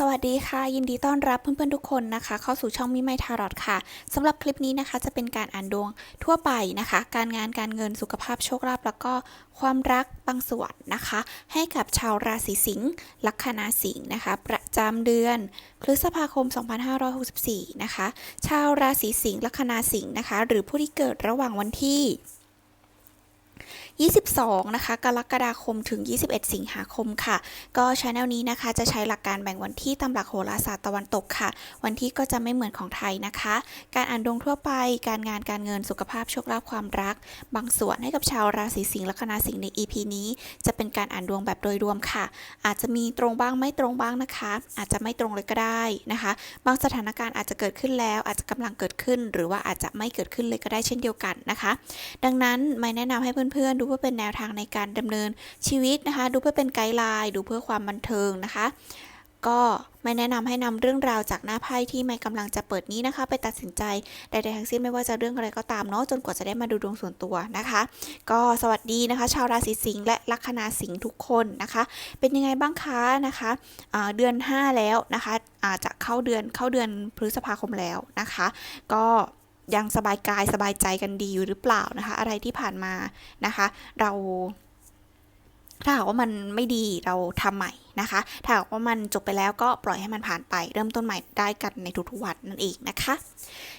สวัสดีค่ะ ยินดีต้อนรับเพื่อนๆทุกคนนะคะ เข้าสู่ช่องมิไมทารอตค่ะสำหรับคลิปนี้นะคะ จะเป็นการอ่านดวงทั่วไปนะคะ การงานการเงินสุขภาพโชคลาภแล้วก็ความรักบางส่วนนะคะ ให้กับชาวราศีสิงห์ลัคนาสิงห์นะคะ ประจำเดือนพฤษภาคม 2564 นะคะ ชาวราศีสิงห์ลัคนาสิงห์นะคะ หรือผู้ที่เกิดระหว่างวันที่ 22 นะคะ กรกฎาคมถึง 21 สิงหาคมค่ะ ก็ช anel นี้นะคะจะใช้หลักการแบ่งวันที่ตามหลักโหราศาสตร์ตะวันตกค่ะ วันที่ก็จะไม่เหมือนของไทยนะคะ การอ่านดวงทั่วไป การงานการเงินสุขภาพโชคลาภความรัก บางส่วนให้กับชาวราศีสิงห์ลัคนาสิงห์ใน EP นี้ จะเป็นการอ่านดวงแบบโดยรวมค่ะ อาจจะมีตรงบ้างไม่ตรงบ้างนะคะ อาจจะไม่ตรงเลยก็ได้นะคะ บางสถานการณ์อาจจะเกิดขึ้นแล้ว อาจจะกำลังเกิดขึ้น หรือว่าอาจจะไม่เกิดขึ้นเลยก็ได้เช่นเดียวกันนะคะ ดังนั้นไม่แนะนำให้เพื่อนๆดูเพื่อเป็นแนวทางในการดำเนินชีวิตนะคะ ดูเพื่อเป็นไกด์ไลน์ดูเพื่อความบันเทิงนะคะ ก็ไม่แนะนำให้นำเรื่องราวจากหน้าไพ่ที่ไม่กำลังจะเปิดนี้นะคะ ไปตัดสินใจใดๆทั้งสิ้นไม่ว่าจะเรื่องอะไรก็ตามเนาะจนกว่าจะได้มาดูดวงส่วนตัวนะคะ ก็สวัสดีนะคะ ชาวราศีสิงห์และลัคนาสิงห์ทุกคนนะคะ เป็นยังไงบ้างคะนะคะเดือน 5 แล้วนะคะอาจจะเข้าเดือนเข้าเดือนพฤษภาคมแล้วนะคะ ก็ ยังสบายกายสบายใจกันดีอยู่หรือเปล่านะคะ อะไรที่ผ่านมานะคะ เราถ้าหากว่ามันไม่ดีเราทำใหม่นะคะ ถ้าหากว่ามันจบไปแล้วก็ปล่อยให้มันผ่านไป เริ่มต้นใหม่ได้กันในทุกๆวันนั่นเองนะคะ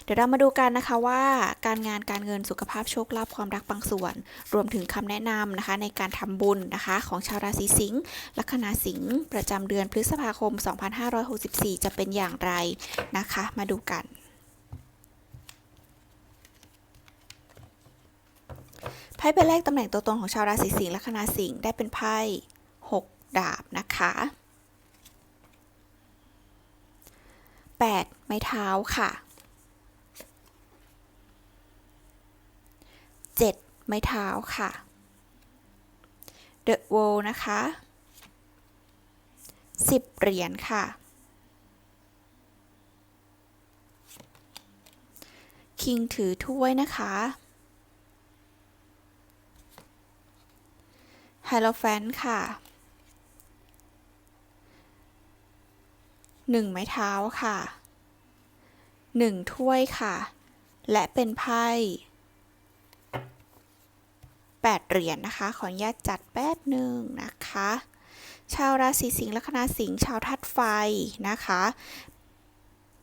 เดี๋ยวเรามาดูกันนะคะว่าการงานการเงินสุขภาพโชคลาภความรักบางส่วน รวมถึงคำแนะนำนะคะ ในการทำบุญนะคะ ของชาวราศีสิงห์ลัคนาสิงห์ประจำเดือนพฤษภาคม 2564 จะเป็นอย่างไรนะคะ มาดูกัน ไพ่ใบแรกตำแหน่งตัวตนของชาวราศีสิงห์ลัคนาสิงห์ได้เป็นไพ่หกดาบนะคะแปดไม้เท้าค่ะเจ็ดไม้เท้าค่ะเดอะโวนะคะสิบเหรียญค่ะ คิงถือถ้วยนะคะ ไฮโลแฟนค่ะหนึ่งไม้เท้าค่ะหนึ่งถ้วยค่ะ และเป็นไพ่แปดเหรียญนะคะ ขออนุญาตจัดแป๊บหนึ่งนะคะ ชาวราศีสิงห์ลัคนาสิงห์ชาวธาตุไฟนะคะ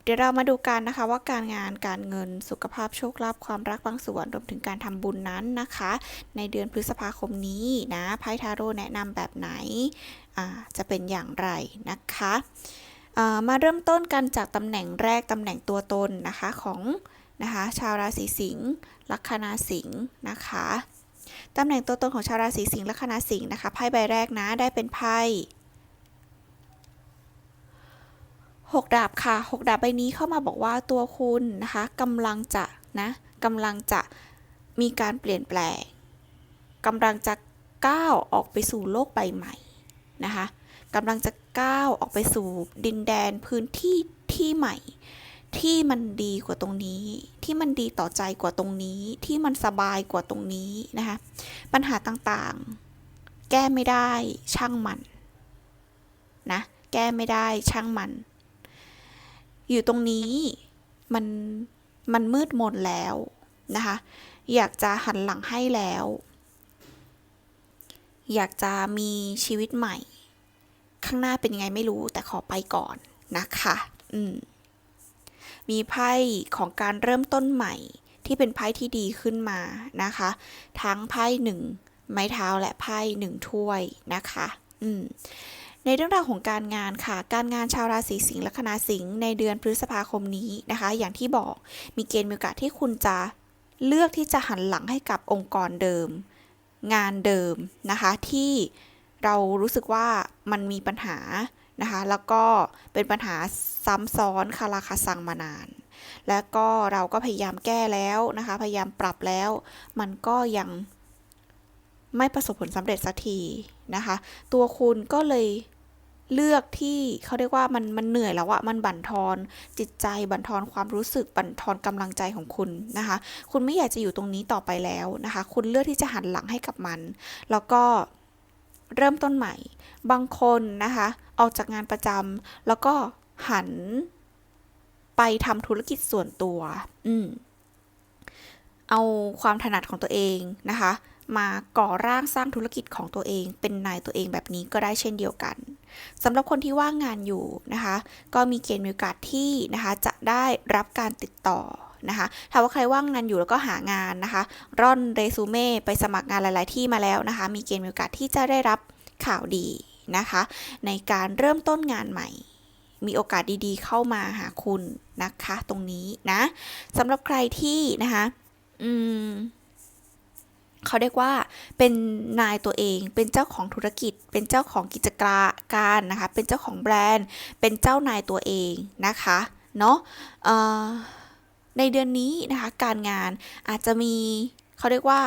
เดี๋ยวเรามาดูกันนะคะว่าการงานการเงินสุขภาพโชคลาภความรักบางส่วนรวมถึงการทำบุญนั้นนะคะ ในเดือนพฤษภาคมนี้นะไพ่ทาโร่แนะนำแบบไหนจะเป็นอย่างไรนะคะมาเริ่มต้นกันจากตำแหน่งแรกตำแหน่งตัวตนนะคะของนะคะชาวราศีสิงห์ลัคนาสิงห์นะคะตำแหน่งตัวตนของชาวราศีสิงห์ลัคนาสิงห์นะคะไพ่ใบแรกนะได้เป็นไพ่ หกดาบค่ะหกดาบใบนี้เข้ามาบอกว่าตัวคุณนะคะกำลังจะนะกำลังจะมีการเปลี่ยนแปลงกำลังจะก้าวออกไปสู่โลกใบใหม่นะคะกำลังจะก้าวออกไปสู่ดินแดนพื้นที่ที่ใหม่ ที่มันดีกว่าตรงนี้ ที่มันดีต่อใจกว่าตรงนี้ ที่มันสบายกว่าตรงนี้นะคะปัญหาต่างๆ แก้ไม่ได้ช่างมันนะแก้ไม่ได้ช่างมัน อยู่ตรงนี้มันมันมืดมนแล้วนะคะ อยากจะหันหลังให้แล้ว อยากจะมีชีวิตใหม่ ข้างหน้าเป็นยังไงไม่รู้แต่ขอไปก่อนนะคะ อืม มีไพ่ของการเริ่มต้นใหม่ที่เป็นไพ่ที่ดีขึ้นมานะคะ ทั้งไพ่หนึ่งไม้เท้าและไพ่หนึ่งถ้วยนะคะ อืม ในเรื่องราวของการงานค่ะ การงานชาวราศีสิงห์ลัคนาสิงห์ในเดือนพฤษภาคมนี้นะคะ อย่างที่บอกมีเกณฑ์มีโอกาสที่คุณจะเลือกที่จะหันหลังให้กับองค์กรเดิม งานเดิมนะคะที่เรารู้สึกว่ามันมีปัญหานะคะแล้วก็เป็นปัญหาซ้ำซ้อนคาราคาซังมานาน แล้วก็เราก็พยายามแก้แล้วนะคะ พยายามปรับแล้ว มันก็ยังไม่ประสบผลสำเร็จสักทีนะคะ ตัวคุณก็เลย เลือกที่เขาเรียกว่ามันมันเหนื่อยแล้วอะมันบั่นทอนจิตใจบั่นทอนความรู้สึกบั่นทอนกำลังใจของคุณนะคะ คุณไม่อยากจะอยู่ตรงนี้ต่อไปแล้วนะคะ คุณเลือกที่จะหันหลังให้กับมัน แล้วก็เริ่มต้นใหม่ บางคนนะคะออกจากงานประจำแล้วก็หันไปทำธุรกิจส่วนตัว อืมเอาความถนัดของตัวเองนะคะ มาก่อร่างสร้างธุรกิจของตัวเอง เป็นนายตัวเองแบบนี้ก็ได้เช่นเดียวกันสำหรับคนที่ว่างงานอยู่นะคะ ก็มีเกณฑ์มีโอกาสที่นะคะจะได้รับการติดต่อนะคะถ้าว่าใครว่างงานอยู่แล้วก็หางานนะคะ ร่อนเรซูเม่ไปสมัครงานหลาย ๆ ที่มาแล้วนะคะ มีเกณฑ์มีโอกาสที่จะได้รับข่าวดีนะคะ ในการเริ่มต้นงานใหม่ มีโอกาสดีๆ เข้ามาหาคุณนะคะ ตรงนี้นะสำหรับใครที่นะคะ อืม เขาเรียกว่าเป็นนายตัวเอง เป็นเจ้าของธุรกิจ เป็นเจ้าของกิจการนะคะ เป็นเจ้าของแบรนด์ เป็นเจ้านายตัวเองนะคะเนาะในเดือนนี้นะคะการงานอาจจะมีเขาเรียกว่า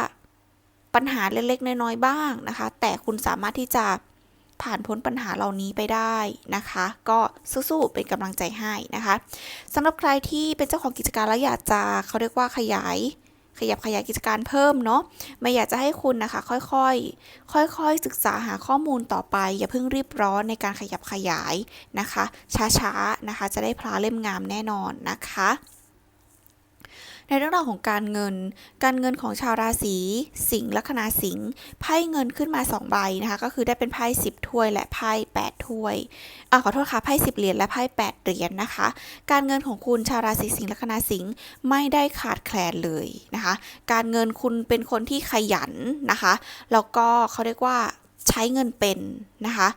ปัญหาเล็กๆน้อยๆบ้างนะคะ แต่คุณสามารถที่จะผ่านพ้นปัญหาเหล่านี้ไปได้นะคะ ก็สู้ๆเป็นกำลังใจให้นะคะสำหรับใครที่เป็นเจ้าของกิจการแล้วอยากจะเขาเรียกว่าขยาย ขยับขยายกิจการเพิ่มเนาะไม่อยากจะให้คุณนะคะ ค่อยๆ ค่อยๆ ศึกษาหาข้อมูลต่อไป อย่าเพิ่งรีบร้อนในการขยับขยายนะคะ ช้าๆนะคะ จะได้พลาเล่มงามแน่นอนนะคะ ในเรื่องราวของการเงิน การเงินของชาวราศีสิงห์ลัคนาสิงห์ไพ่เงินขึ้นมา 2 ใบนะคะ ก็คือได้เป็นไพ่10 ถ้วย และไพ่8ถ้วยอ่าขอโทษค่ะไพ่10เหรียญและไพ่8เหรียญนะคะ การเงินของคุณชาวราศีสิงห์ลัคนาสิงห์ไม่ได้ขาดแคลนเลยนะคะ การเงินคุณเป็นคนที่ขยันนะคะ แล้วก็เขาเรียกว่าใช้เงินเป็นนะคะ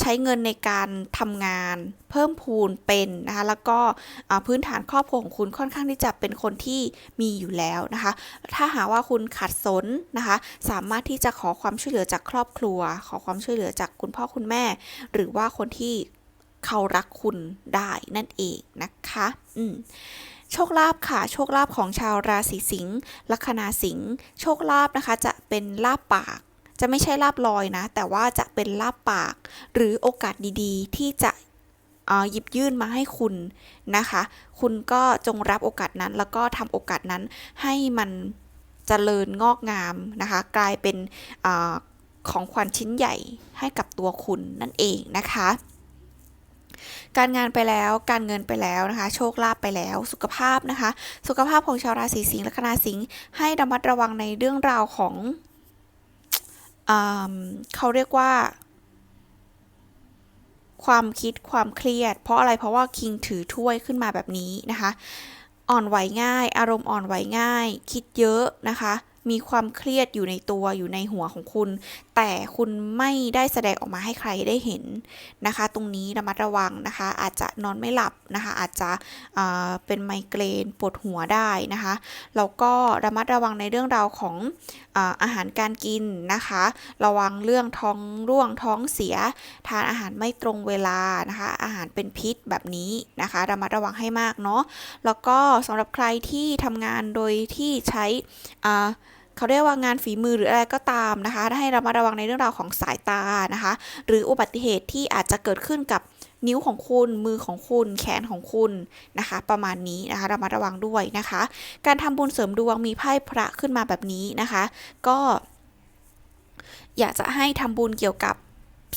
ใช้เงินในการทำงานเพิ่มพูนเป็นนะคะแล้วก็พื้นฐานครอบครัวของคุณค่อนข้างที่จะเป็นคนที่มีอยู่แล้วนะคะ ถ้าหาว่าคุณขัดสนนะคะ สามารถที่จะขอความช่วยเหลือจากครอบครัว ขอความช่วยเหลือจากคุณพ่อคุณแม่ หรือว่าคนที่เขารักคุณได้นั่นเองนะคะอืมโชคลาภค่ะ โชคลาภของชาวราศีสิงห์ลัคนาสิงห์โชคลาภนะคะจะเป็นลาบปาก จะไม่ใช่ลาบลอยนะ แต่ว่าจะเป็นลาบปาก หรือโอกาสดีๆ ที่จะหยิบยื่นมาให้คุณนะคะ คุณก็จงรับโอกาสนั้น แล้วก็ทำโอกาสนั้นให้มันจเจริญงอกงามนะคะ กลายเป็นอของขวัญชิ้นใหญ่ให้กับตัวคุณนั่นเองนะคะ การงานไปแล้วการเงินไปแล้วนะคะ โชคลาภไปแล้ว สุขภาพนะคะ สุขภาพของชาวราศีสิงห์และคณาสิงห์ให้ระมัดระวังในเรื่องราวของ เขาเรียกว่า ความคิดความเครียด เพราะอะไรเพราะว่าคิงถือถ้วยขึ้นมาแบบนี้นะคะ อ่อนไหวง่าย อารมณ์อ่อนไหวง่าย คิดเยอะนะคะ มีความเครียดอยู่ในตัวอยู่ในหัวของคุณ แต่คุณไม่ได้แสดงออกมาให้ใครได้เห็นนะคะ ตรงนี้ระมัดระวังนะคะ อาจจะนอนไม่หลับนะคะ อาจจะเป็นไมเกรนปวดหัวได้นะคะแล้วก็ระมัดระวังในเรื่องราวของอาหารการกินนะคะ ระวังเรื่องท้องร่วงท้องเสีย ทานอาหารไม่ตรงเวลานะคะ อาหารเป็นพิษแบบนี้นะคะ ระมัดระวังให้มากเนาะแล้วก็สำหรับใครที่ทำงานโดยที่ใช้ เขาเรียกว่างานฝีมือหรืออะไรก็ตามนะคะให้ระมัดระวังในเรื่องราวของสายตานะคะ หรืออุบัติเหตุที่อาจจะเกิดขึ้นกับนิ้วของคุณมือของคุณ แขนของคุณนะคะ ประมาณนี้นะคะระมัดระวังด้วยนะคะ การทำบุญเสริมดวงมีไพ่พระขึ้นมาแบบนี้นะคะ ก็ อยากจะให้ทำบุญเกี่ยวกับ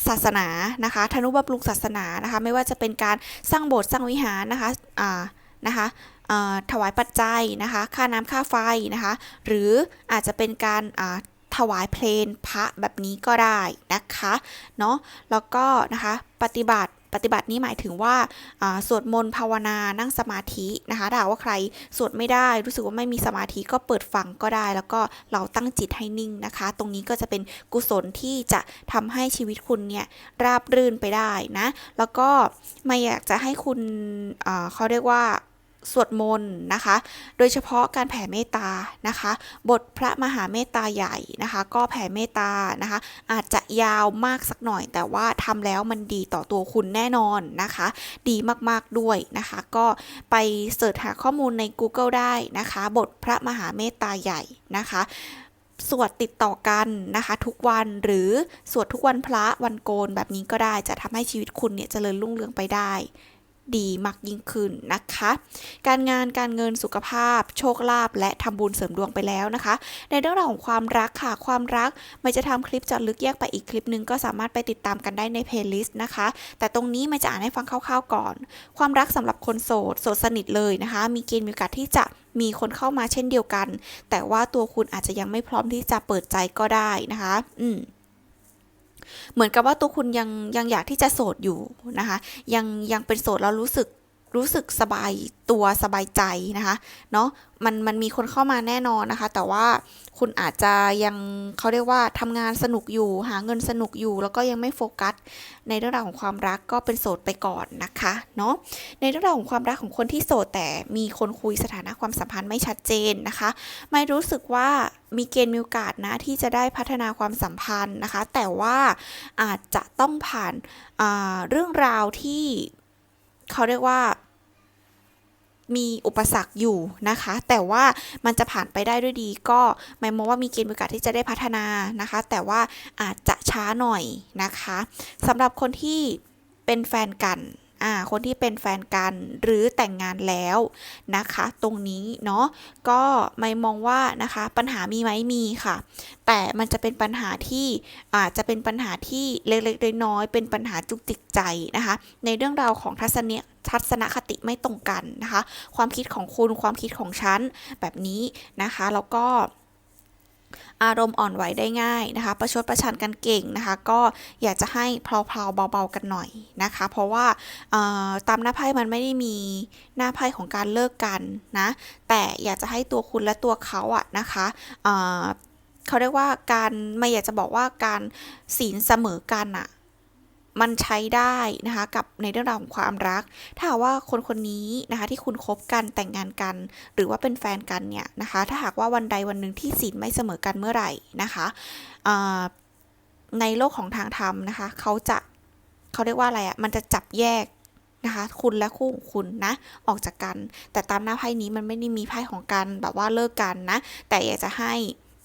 ศาสนานะคะธนุบำรุงศาสนานะคะ ไม่ว่าจะเป็นการสร้างโบสถ์สร้างวิหารนะคะอ่านะคะ ถวายปัจจัยนะคะ ค่าน้ำค่าไฟนะคะ หรืออาจจะเป็นการถวายเพลงพระแบบนี้ก็ได้นะคะเนาะแล้วก็นะคะปฏิบัติปฏิบัตินี้หมายถึงว่าสวดมนต์ภาวนานั่งสมาธินะคะถ้าว่าใครสวดไม่ได้รู้สึกว่าไม่มีสมาธิก็เปิดฟังก็ได้ แล้วก็เราตั้งจิตให้นิ่งนะคะ ตรงนี้ก็จะเป็นกุศลที่จะทำให้ชีวิตคุณเนี่ยราบรื่นไปได้นะ แล้วก็ไม่อยากจะให้คุณเขาเรียกว่า สวดมนต์นะคะ โดยเฉพาะการแผ่เมตตานะคะ บทพระมหาเมตตาใหญ่นะคะ ก็แผ่เมตตานะคะ อาจจะยาวมากสักหน่อย แต่ว่าทำแล้วมันดีต่อตัวคุณแน่นอนนะคะ ดีมากๆด้วยนะคะ ก็ไปเสิร์ชหาข้อมูลใน Google ได้นะคะ บทพระมหาเมตตาใหญ่นะคะสวดติดต่อกันนะคะ ทุกวันหรือสวดทุกวันพระวันโกนแบบนี้ก็ได้จะทำให้ชีวิตคุณเนี่ยจเจริญรุ่งเรืองไปได้ ดีมากยิ่งขึ้นนะคะ การงานการเงินสุขภาพ โชคลาภและทำบุญเสริมดวงไปแล้วนะคะ ในเรื่องราวของความรักค่ะความรักไม่จะทำคลิปจะลึกแยกไปอีกคลิปหนึ่งก็สามารถไปติดตามกันได้ในเพลย์ลิสต์นะคะ แต่ตรงนี้ไม่จะอ่านให้ฟังคร่าวๆก่อน ความรักสำหรับคนโสดโสดสนิทเลยนะคะ มีเกณฑ์มีโอกาสที่จะมีคนเข้ามาเช่นเดียวกัน แต่ว่าตัวคุณอาจจะยังไม่พร้อมที่จะเปิดใจก็ได้นะคะ อืม เหมือนกับว่าตัวคุณยังยังอยากที่จะโสดอยู่นะคะ ยังยังเป็นโสดเรารู้สึก รู้สึกสบายตัวสบายใจนะคะเนาะมันมันมีคนเข้ามาแน่นอนนะคะ แต่ว่าคุณอาจจะยังเขาเรียกว่าทำงานสนุกอยู่ หาเงินสนุกอยู่ แล้วก็ยังไม่โฟกัส ในเรื่องราวของความรักก็เป็นโสดไปก่อนนะคะเนาะในเรื่องราวของความรักของคนที่โสดแต่มีคนคุยสถานะความสัมพันธ์ไม่ชัดเจนนะคะ ไม่รู้สึกว่ามีเกณฑ์มีโอกาสนะที่จะได้พัฒนาความสัมพันธ์นะคะ แต่ว่าอาจจะต้องผ่านเรื่องราวที่ เขาเรียกว่า มีอุปสรรคอยู่นะคะ แต่ว่ามันจะผ่านไปได้ด้วยดี ก็หมายมองว่ามีเกณฑ์โอกาสที่จะได้พัฒนานะคะ แต่ว่าอาจจะช้าหน่อยนะคะสำหรับคนที่เป็นแฟนกัน อ่าคนที่เป็นแฟนกันหรือแต่งงานแล้วนะคะ ตรงนี้เนาะก็ไม่มองว่านะคะปัญหามีไหมมีค่ะ แต่มันจะเป็นปัญหาที่อาจจะเป็นปัญหาที่เล็กๆน้อยๆเป็นปัญหาจุกจิกใจนะคะ ในเรื่องราวของทัศนีทัศนคติไม่ตรงกันนะคะ ความคิดของคุณความคิดของฉันแบบนี้นะคะ แล้วก็ อารมณ์อ่อนไหวได้ง่ายนะคะ ประชดประชันกันเก่งนะคะ ก็อยากจะให้เพลาๆเบาๆกันหน่อยนะคะ เพราะว่าตามหน้าไพ่มันไม่ได้มีหน้าไพ่ของการเลิกกันนะ แต่อยากจะให้ตัวคุณและตัวเขาอะนะคะเเขาเรียกว่าการไม่อยากจะบอกว่าการศีลเสมอกันอะ มันใช้ได้นะคะกับในเรื่องราวของความรัก ถ้าว่าคนคนนี้นะคะที่คุณคบกันแต่งงานกัน หรือว่าเป็นแฟนกันเนี่ยนะคะถ้าหากว่าวันใดวันหนึ่งที่ศีลไม่เสมอกันเมื่อไหร่นะคะในโลกของทางธรรมนะคะเขาจะเขาเรียกว่าอะไรอะ่ะมันจะจับแยกนะคะคุณและคู่ของคุณนะออกจากกัน แต่ตามหน้าไพ่นี้มันไม่ได้มีไพ่ของการแบบว่าเลิกกันนะแต่อยากจะให้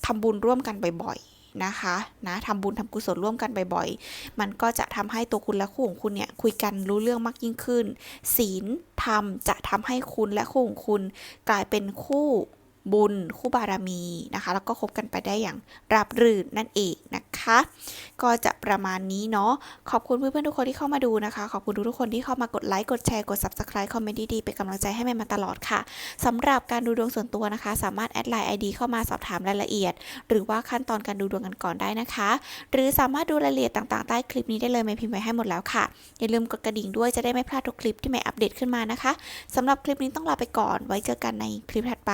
ทำบุญร่วมกันบ่อย นะคะนะทำบุญทำกุศลร่วมกันบ่อยๆ มันก็จะทำให้ตัวคุณและคู่ของคุณเนี่ยคุยกันรู้เรื่องมากยิ่งขึ้น ศีลธรรมจะทำให้คุณและคู่ของคุณกลายเป็นคู่ บุญคู่บารมีนะคะ แล้วก็คบกันไปได้อย่างราบรื่นนั่นเองนะคะ ก็จะประมาณนี้เนาะขอบคุณเพื่อนๆทุกคนที่เข้ามาดูนะคะ ขอบคุณทุกคนที่เข้ามากดไลค์กดแชร์กด subscribe คอมเมนต์ดีๆเป็นกำลังใจให้แม่มาตลอดค่ะสำหรับการดูดวงส่วนตัวนะคะ สามารถแอดไลน์ ID เข้ามาสอบถามรายละเอียด หรือว่าขั้นตอนการดูดวงกันก่อนได้นะคะ หรือสามารถดูรายละเอียดต่างๆใต้คลิปนี้ได้เลยไม่พิมพ์ไว้ให้หมดแล้วค่ะอย่าลืมกดกระดิ่งด้วยจะได้ไม่พลาดทุกคลิปที่แม่อัปเดตขึ้นมานะคะสำหรับคลิปนี้ต้องลาไปก่อน ไว้เจอกันในคลิปถัดไป